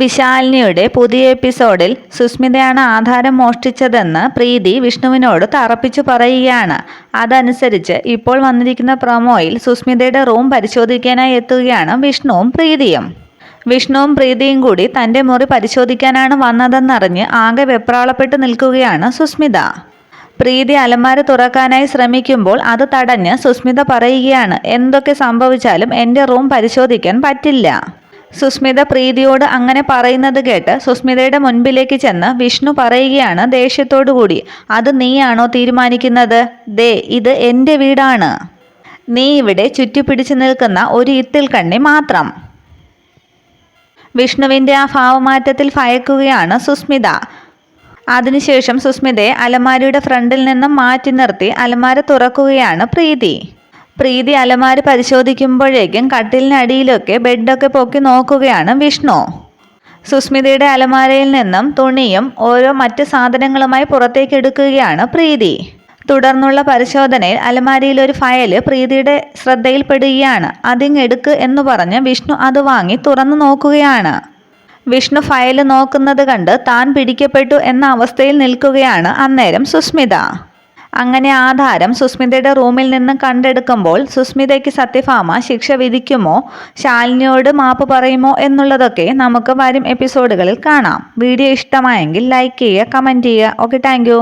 വിശാലിനിയുടെ പുതിയ എപ്പിസോഡിൽ സുസ്മിതയാണ് ആധാരം മോഷ്ടിച്ചതെന്ന് പ്രീതി വിഷ്ണുവിനോട് തറപ്പിച്ചു പറയുകയാണ്. അതനുസരിച്ച് ഇപ്പോൾ വന്നിരിക്കുന്ന പ്രൊമോയിൽ സുസ്മിതയുടെ റൂം പരിശോധിക്കാനായി എത്തുകയാണ് വിഷ്ണുവും പ്രീതിയും. വിഷ്ണുവും പ്രീതിയും കൂടി തന്റെ മുറി പരിശോധിക്കാനാണ് വന്നതെന്നറിഞ്ഞ് ആകെ വെപ്രാളപ്പെട്ട് നിൽക്കുകയാണ് സുസ്മിത. പ്രീതി അലമാര തുറക്കാനായി ശ്രമിക്കുമ്പോൾ അത് തടഞ്ഞ് സുസ്മിത പറയുകയാണ് എന്തൊക്കെ സംഭവിച്ചാലും എന്റെ റൂം പരിശോധിക്കാൻ പറ്റില്ല. സുസ്മിത പ്രീതിയോട് അങ്ങനെ പറയുന്നത് കേട്ട് സുസ്മിതയുടെ മുൻപിലേക്ക് ചെന്ന് വിഷ്ണു പറയുകയാണ് ദേഷ്യത്തോടു കൂടി അത് നീയാണോ തീരുമാനിക്കുന്നത്? ദേ ഇത് എന്റെ വീടാണ്. നീ ഇവിടെ ചുറ്റിപ്പിടിച്ചു നിൽക്കുന്ന ഒരു ഇത്തിൽ കണ്ണി മാത്രം. വിഷ്ണുവിന്റെ ആ ഭാവമാറ്റത്തിൽ ഭയക്കുകയാണ് സുസ്മിത. അതിനുശേഷം സുസ്മിതയെ അലമാരയുടെ ഫ്രണ്ടിൽ നിന്നും മാറ്റി നിർത്തി അലമാര തുറക്കുകയാണ് പ്രീതി. പ്രീതി അലമാര പരിശോധിക്കുമ്പോഴേക്കും കട്ടിലിനടിയിലൊക്കെ ബെഡൊക്കെ പൊക്കി നോക്കുകയാണ് വിഷ്ണു. സുസ്മിതയുടെ അലമാരയിൽ നിന്നും തുണിയും ഓരോ മറ്റ് സാധനങ്ങളുമായി പുറത്തേക്ക് എടുക്കുകയാണ് പ്രീതി. തുടർന്നുള്ള പരിശോധനയിൽ അലമാരിയിൽ ഒരു ഫയൽ പ്രീതിയുടെ ശ്രദ്ധയിൽപ്പെടുകയാണ്. അതിങ്ങെടുക്ക് എന്ന് പറഞ്ഞ് വിഷ്ണു അത് വാങ്ങി തുറന്നു നോക്കുകയാണ്. വിഷ്ണു ഫയൽ നോക്കുന്നത് കണ്ട് താൻ പിടിക്കപ്പെട്ടു എന്ന അവസ്ഥയിൽ നിൽക്കുകയാണ് അന്നേരം സുസ്മിത. അങ്ങനെ ആധാരം സുസ്മിതയുടെ റൂമിൽ നിന്ന് കണ്ടെടുക്കുമ്പോൾ സുസ്മിതയ്ക്ക് സത്യഭാമ ശിക്ഷ വിധിക്കുമോ? ശാലിനിയോട് മാപ്പ് പറയുമോ എന്നുള്ളതൊക്കെ നമുക്ക് വരും എപ്പിസോഡുകളിൽ കാണാം. വീഡിയോ ഇഷ്ടമായെങ്കിൽ ലൈക്ക് ചെയ്യുക കമന്റ് ചെയ്യുക. Okay thank